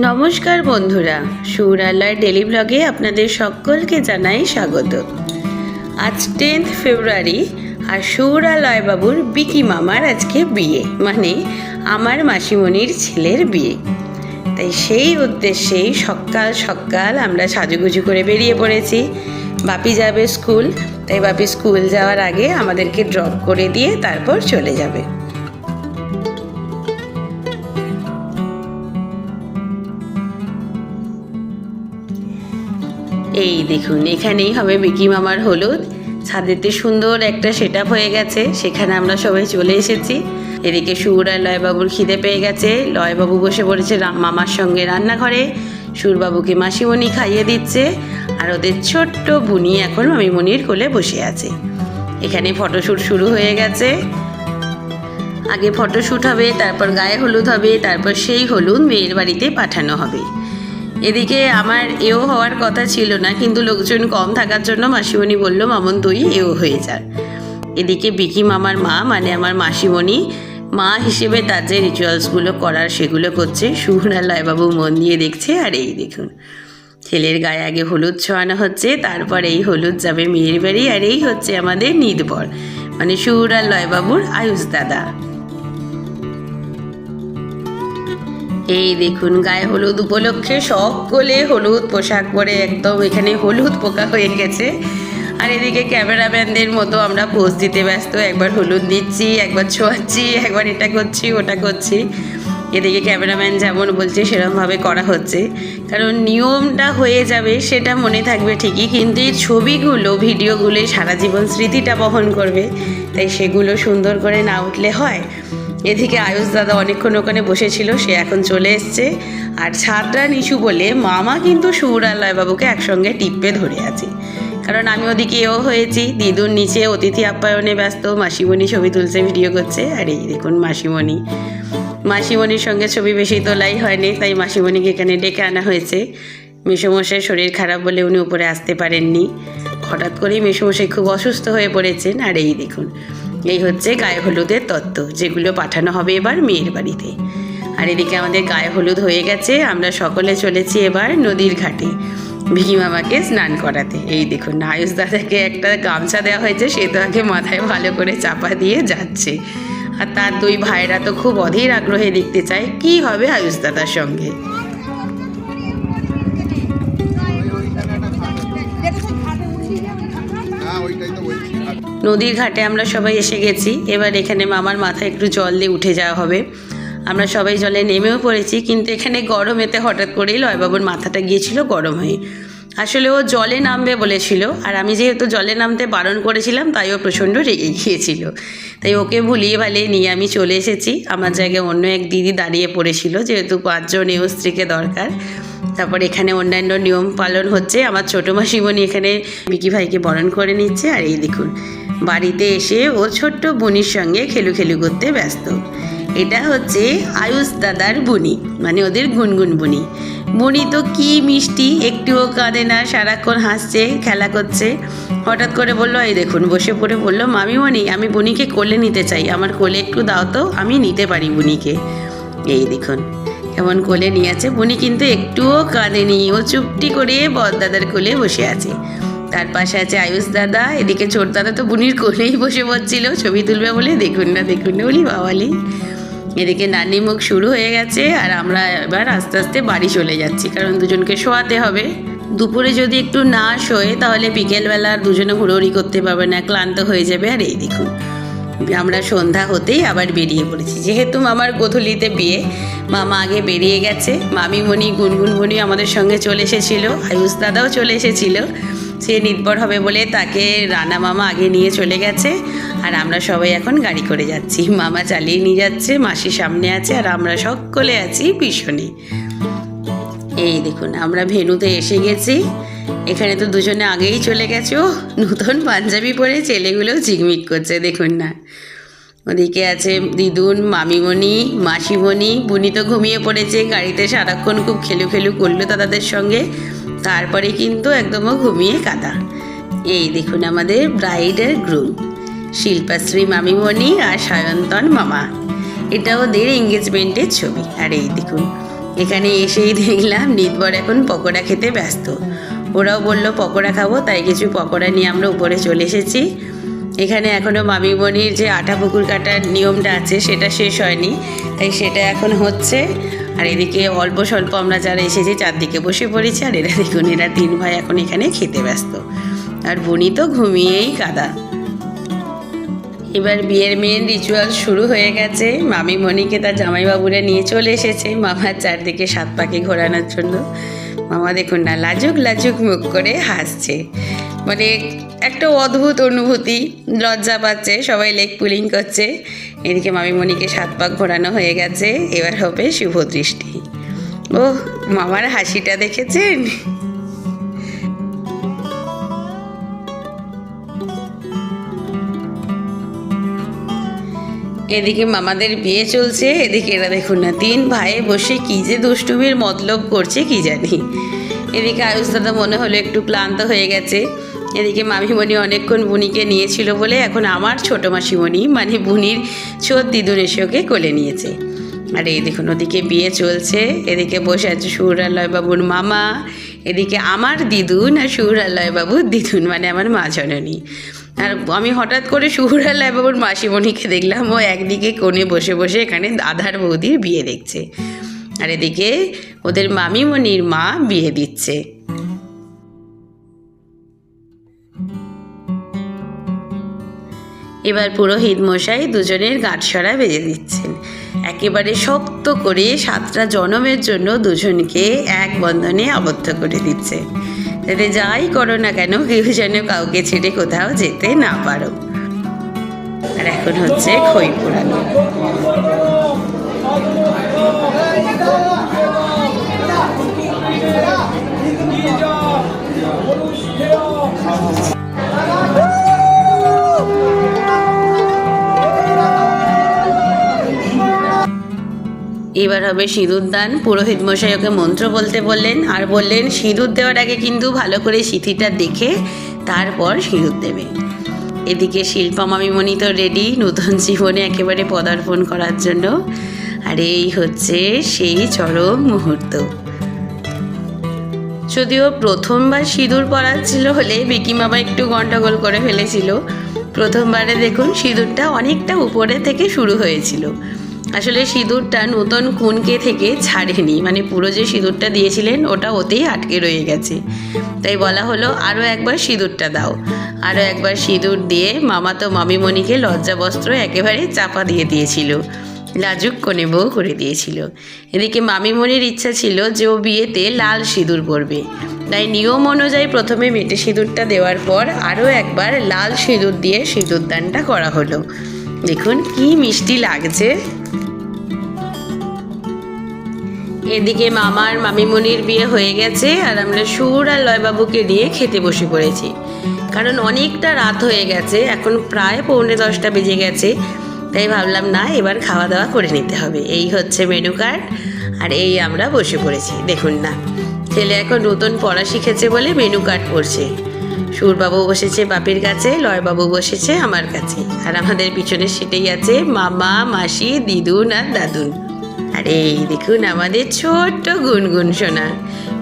নমস্কার বন্ধুরা সুরালার ডেলি ব্লগে আপনাদের সকলকে জানাই স্বাগত। আজ টেন্থ ফেব্রুয়ারি আর সৌরালয় বাবুর বিকি মামার আজকে বিয়ে মানে আমার মাসিমণির ছেলের বিয়ে। তাই সেই উদ্দেশ্যেই সকাল সকাল আমরা সাজুগুজু করে বেরিয়ে পড়েছি। বাপি যাবে স্কুল, তাই বাপি স্কুল যাওয়ার আগে আমাদেরকে ড্রপ করে দিয়ে তারপর চলে যাবে। এই দেখুন, এখানেই হবে বিকি মামার হলুদ। ছাদেতে সুন্দর একটা সেট হয়ে গেছে, সেখানে আমরা সবাই চলে এসেছি। এদিকে সুর আর লয়বাবুর খিদে পেয়ে গেছে। লয়বাবু বসে পড়েছে মামার সঙ্গে রান্নাঘরে। সুরবাবুকে মাসিমণি খাইয়ে দিচ্ছে, আর ওদের ছোট্ট বুনি এখন মামিমণির কোলে বসে আছে। এখানে ফটোশ্যুট শুরু হয়ে গেছে। আগে ফটোশ্যুট হবে, তারপর গায়ে হলুদ হবে, তারপর সেই হলুদ মেয়ের বাড়িতে পাঠানো হবে। এদিকে আমার এও হওয়ার কথা ছিল না, কিন্তু লোকজন কম থাকার জন্য মাসিমণি বলল, মামন, তুই এও হয়ে যা। এদিকে বিকি মামার মা মানে আমার মাসিমণি, মা হিসেবে তার যে রিচুয়ালসগুলো করার সেগুলো করছে সুহরা লয়বাবু মন দিয়ে দেখছে, আর এই দেখুন। ছেলের গায়ে আগে হলুদ ছোঁয়ানো হচ্ছে, তারপর এই হলুদ যাবে মেয়ের বাড়ি, আর এই হচ্ছে আমাদের নিদবর মানে সুহরা লয়বাবুর আয়ুষ দাদা। এই দেখুন, গায়ে হলুদ উপলক্ষে সকলে হলুদ পোশাক পরে একদম এখানে হলুদ পোকা হয়ে গেছে। আর এদিকে ক্যামেরাম্যানদের মতো আমরা পোজ দিতে ব্যস্ত, একবার হলুদ দিচ্ছি একবার ছোঁয়াচ্ছি, একবার এটা করছি, ওটা করছি। এদিকে ক্যামেরাম্যান যেমন বলছে সেরকমভাবে করা হচ্ছে। কারণ নিয়মটা হয়ে যাবে, সেটা মনে থাকবে ঠিকই, কিন্তু এই ছবিগুলো, ভিডিওগুলো সারা জীবন স্মৃতিটা বহন করবে। তাই সেগুলো সুন্দর করে না উঠলে হয়। এদিকে আয়ুষ দাদা অনেকক্ষণ ওখানে বসেছিল, সে এখন চলে এসছে। আর ছাদরা নিচু বলে, মামা কিন্তু সুর আর লয়বাবুকে একসঙ্গে টিপে ধরে আছে। কারণ আমি ওদিকে এও হয়েছি, দিদুর নিচে অতিথি আপ্যায়নে ব্যস্ত, মাসিমণি ছবি তুলছে, ভিডিও করছে, আর এই দেখুন মাসিমণি। মাসিমণির সঙ্গে ছবি বেশি তোলাই হয়নি, তাই মাসিমণিকে এখানে ডেকে আনা হয়েছে। মেসোমশাই শরীর খারাপ বলে উনি উপরে আসতে পারেননি। হঠাৎ করেই মেসোমশাই খুব অসুস্থ হয়ে পড়েছেন, আর এই দেখুন এই হচ্ছে গায়ে হলুদের তত্ত্ব, যেগুলো পাঠানো হবে এবার মেয়ের বাড়িতে। আর এদিকে আমাদের গায়ে হলুদ হয়ে গেছে, আমরা সকলে চলেছি এবার নদীর ঘাটে। ভিকি মামাকে স্নান করাতে। এই দেখুন আয়ুষ দাদাকে একটা গামছা দেওয়া হয়েছে, সে তো আগে মাথায় ভালো করে চাপা দিয়ে যাচ্ছে। আর তার দুই ভাইরা তো খুব অধীর আগ্রহে দেখতে চায়, কি হবে আয়ুষ দাদার সঙ্গে? নদীর ঘাটে আমরা সবাই এসে গেছি। এবার এখানে মামার মাথায় একটু জল দিয়ে উঠে যাওয়া হবে। আমরা সবাই জলে নেমেও পড়েছি, কিন্তু এখানে গরমেতে হঠাৎ করেই লয়বাবুর মাথাটা গিয়েছিল গরম হয়ে। আসলে ও জলে নামবে বলেছিল, আর আমি যেহেতু জলে নামতে বারণ করেছিলাম, তাই ও প্রচণ্ড রেগে গিয়েছিল। তাই ওকে ভুলিয়ে ভালিয়ে নিয়ে আমি চলে এসেছি। আমার জায়গায় অন্য এক দিদি দাঁড়িয়ে পড়েছিল, যেহেতু পাঁচজন এও স্ত্রীকে দরকার। তারপর এখানে অন্যান্য নিয়ম পালন হচ্ছে। আমার ছোটো মাসিমণি এখানে বিকি ভাইকে বরণ করে নিচ্ছে, আর এই দেখুন বাড়িতে এসে ও ছোট্ট বুনির সঙ্গে খেলু খেলু করতে ব্যস্ত। এটা হচ্ছে আয়ুষ দাদার বুনি মানে ওদের গুনগুন বুনি। বুনি তো কি মিষ্টি, একটুও কাঁদে না, সারাক্ষণ হাসছে, খেলা করছে। হঠাৎ করে বলল, এই দেখুন, বসে পড়ে বলল মামি মামিমণি, আমি বুনিকে কোলে নিতে চাই। আমার কোলে একটু দাও তো, আমি নিতে পারি বুনিকে। এই দেখুন, কেমন কোলে নিয়ে আছে। বুনি কিন্তু একটুও কাঁদেনি। ও চুপটি করে বদদাদার কোলে বসে আছে। তার পাশে আছে আয়ুষ দাদা, এদিকে ছোট দাদা তো বুনির কোলেই বসে পড়ছিল ছবি তুলবে বলে, দেখুন না দেখুন না বলি বাবালি এদিকে নানি মুখ শুরু হয়ে গেছে, আর আমরা এবার আস্তে আস্তে বাড়ি চলে যাচ্ছি, কারণ দুজনকে শোয়াতে হবে। দুপুরে যদি একটু না শোয়ে, তাহলে বিকেলবেলা আর দুজনে হুড়োহুড়ি করতে পারবে না, ক্লান্ত হয়ে যাবে। আর এই দেখুন, আমরা সন্ধ্যা হতেই আবার বেরিয়ে পড়েছি। যেহেতু মামার গোধূলিতে বিয়ে, মামা আগে বেরিয়ে গেছে, মামিমণি, গুনগুনমণি আমাদের সঙ্গে চলে এসেছিল, আয়ুষ দাদাও চলে এসেছিল। সে নির্ভর হবে বলে তাকে রানা মামা আগে নিয়ে চলে গেছে। আর আমরা সবাই এখন গাড়ি করে যাচ্ছি। মামা চালিয়ে নিয়ে যাচ্ছে, মাসি সামনে আছে, আর আমরা সকলে আছি পিছনে। এই দেখুন, আমরা ভেনুতে এসে গেছি। এখানে তো দুজনে আগেই চলে গেছে। নতুন পাঞ্জাবি পরে ছেলেগুলোও ঝিকমিক করছে, দেখুন না। ওদিকে আছে দিদুন, মামিমণি, মাসিমণি। বুনি তো ঘুমিয়ে পড়েছে, গাড়িতে সারাক্ষণ খুব খেলু খেলু করল দাদাদের সঙ্গে। তারপরে কিন্তু একদমও ঘুমিয়ে কাদা। এই দেখুন আমাদের ব্রাইডের গ্রুম শিল্পাশ্রী মামিমণি আর সায়ন্তন মামা। এটা ওদের এঙ্গেজমেন্টের ছবি। আর এই দেখুন, এখানে এসেই দেখলাম নিতবর এখন পকোড়া খেতে ব্যস্ত। ওরাও বলল, পকোড়া খাব, তাই কিছু পকোড়া নিয়ে আমরা উপরে চলে এসেছি। এখানে এখনও মামিমণির যে আটা পুকুর কাটার নিয়মটা আছে, সেটা শেষ হয়নি। তাই সেটা এখন হচ্ছে আর এদিকে অল্প স্বল্প আমরা যারা এসেছি, চারদিকে বসে পড়েছি, আর এরা দেখুন, এরা তিন ভাই এখন এখানে খেতে ব্যস্ত। আর বনি তো ঘুমিয়েই কাদা। এবার বিয়ের মেন রিচুয়াল শুরু হয়ে গেছে। মামি মণিকে তার জামাইবাবুরা নিয়ে চলে এসেছে। মামার চারদিকে সাত পাখি ঘোরানোর জন্য। মামা দেখুন না, লাজুক লাজুক মুখ করে হাসছে। মানে একটা অদ্ভুত অনুভূতি, লজ্জা পাচ্ছে, সবাই লেগ পুলিং করছে। এদিকে মামিমণিকে সাত পাক ঘোরানো হয়ে গেছে, এবার হবে শুভ দৃষ্টি। ও মামার হাসিটা দেখেছেন? এদিকে মামাদের বিয়ে চলছে, এদিকে এরা দেখুন না, তিন ভাইয়ে বসে কী যে দুষ্টুমির মতলব করছে, কি জানি। এদিকে আয়ুষ দাদা মনে হলো একটু ক্লান্ত হয়ে গেছে। এদিকে মামিমণি অনেকক্ষণ বুনিকে নিয়েছিল বলে এখন আমার ছোটো মাসিমণি মানে বুনির ছোট দিদুন এসে ওকে কোলে নিয়েছে। আর এই দেখুন, ওদিকে বিয়ে চলছে, এদিকে বসে আছে সুরালয় বাবুর মামা, এদিকে আমার দিদুন আর সুরালয় বাবুর দিদুন মানে আমার মা জননী। আর আমি হঠাৎ করে সুরালয় বাবুর মাসিমণিকে দেখলাম, ও একদিকে কোণে বসে বসে এখানে দাদার বৌদির বিয়ে দেখছে। আর এদিকে ওদের মামিমণির মা বিয়ে দিচ্ছে। এবার পুরোহিত মশাই দুজনের গাঁটসরা বেঁধে দিচ্ছেন। একেবারে শক্ত করে সাতটা জনমের জন্য দুজনকে এক বন্ধনে আবদ্ধ করে দিচ্ছে। যাতে যাই করো না কেন, কেউ যেন কাউকে ছেড়ে কোথাও যেতে না পারো। আর এখন হচ্ছে খই পোড়ানো এবার হবে সিঁদুর দান। পুরোহিত মশাই ওকে মন্ত্র বলতে বললেন, আর বললেন, সিঁদুর দেওয়ার আগে কিন্তু ভালো করে সিথিটা দেখে তারপর সিঁদুর দেবে। এদিকে শিল্পা মামিমণি তো রেডি নতুন জীবনে একেবারে পদার্পণ করার জন্য। আর এই হচ্ছে সেই চরম মুহূর্ত। যদিও প্রথমবার সিঁদুর পরাচ্ছিল হলে বিকি মামা একটু গন্ডগোল করে ফেলেছিল। প্রথমবারে দেখুন, সিঁদুরটা অনেকটা উপরে থেকে শুরু হয়েছিল। আসলে সিঁদুরটা নতুন কুনকে থেকে ছাড়েনি। মানে পুরো যে সিঁদুরটা দিয়েছিলেন, ওটা ওতেই আটকে রয়ে গেছে। তাই বলা হলো আরও একবার সিঁদুরটা দাও। আরও একবার সিঁদুর দিয়ে মামা তো মামিমণিকে লজ্জা বস্ত্র একেবারে চাপা দিয়ে দিয়েছিল। লাজুক কোণে বউ করে দিয়েছিল। এদিকে মামিমণির ইচ্ছা ছিল যে ও বিয়েতে লাল সিঁদুর পরবে। তাই নিয়ম অনুযায়ী প্রথমে মেটে সিঁদুরটা দেওয়ার পর আরও একবার লাল সিঁদুর দিয়ে সিঁদুর দানটা করা হলো। দেখুন, কি মিষ্টি লাগছে। এদিকে মামার মামিমণির বিয়ে হয়ে গেছে, আর আমরা সুর আর লয়বাবুকে নিয়ে খেতে বসে পড়েছি। কারণ অনেকটা রাত হয়ে গেছে, এখন প্রায় পৌনে দশটা বেজে গেছে, তাই ভাবলাম, না, এবার খাওয়া দাওয়া করে নিতে হবে। এই হচ্ছে মেনু কার্ড, আর এই আমরা বসে পড়েছি। দেখুন না, ছেলে এখন নতুন পড়া শিখেছে বলে মেনু কার্ড পড়ছে। সুরবাবু বসেছে বাপের কাছে লয়বাবু বসেছে আমার কাছে। আর আমাদের পিছনে সেটাই আছে মামা, মাসি, দিদুন আর দাদুন। আর, দেখুন আমাদের ছোট্ট গুনগুন সোনা।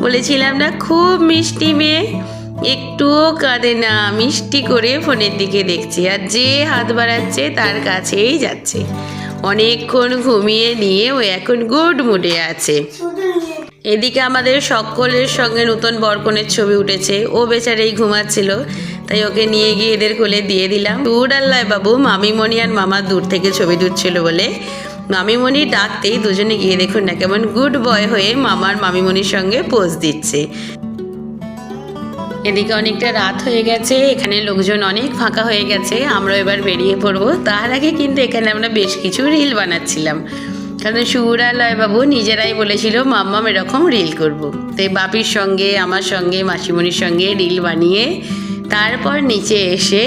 বলেছিলাম না, খুব মিষ্টি মেয়ে। একটুও কাঁদে না, মিষ্টি করে ফোনের দিকে দেখছি আর যে হাত বাড়াচ্ছে তার কাছেই যাচ্ছে। অনেকক্ষণ ঘুমিয়ে নিয়ে ও এখন গুড মুডে আছে। এদিকে আমাদের সকলের সঙ্গে নতুন বরকনের ছবি উঠেছে। ও বেচারেই ঘুমাচ্ছিল, তাই ওকে নিয়ে গিয়ে এদের কোলে দিয়ে দিলাম। দূর আল্লাহ বাবু, মামিমণি আর মামা দূর থেকে ছবি তুলছিল বলে। মামিমণি ডাকতেই দুজনে গিয়ে দেখুন না কেমন গুড বয় হয়ে মামার মামিমণির সঙ্গে পোজ দিচ্ছে। এদিকে অনেকটা রাত হয়ে গেছে, এখানে লোকজন অনেক ফাঁকা হয়ে গেছে আমরা এবার বেরিয়ে পড়ব। তার আগে কিন্তু এখানে আমরা বেশ কিছু রিল বানাচ্ছিলাম। কারণ সুরালয় বাবু নিজেরাই বলেছিল, মাম্মাম এরকম রিল করব। তাই বাপির সঙ্গে, আমার সঙ্গে, মাসিমণির সঙ্গে রিল বানিয়ে তারপর নিচে এসে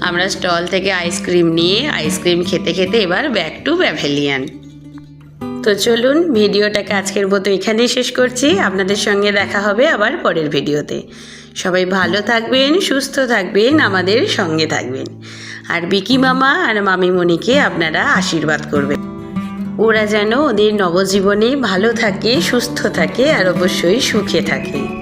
আমরা স্টল থেকে আইসক্রিম নিয়ে আইসক্রিম খেতে খেতে এবার ব্যাক টু প্যাভেলিয়ান তো চলুন, ভিডিওটাকে আজকের মতো এখানেই শেষ করছি। আপনাদের সঙ্গে দেখা হবে আবার পরের ভিডিওতে। সবাই ভালো থাকবেন, সুস্থ থাকবেন, আমাদের সঙ্গে থাকবেন। আর বিকি মামা আর মামিমণিকে আপনারা আশীর্বাদ করবেন। ওরা যেন ওদের নবজীবনে ভালো থাকে সুস্থ থাকে আর অবশ্যই সুখে থাকে।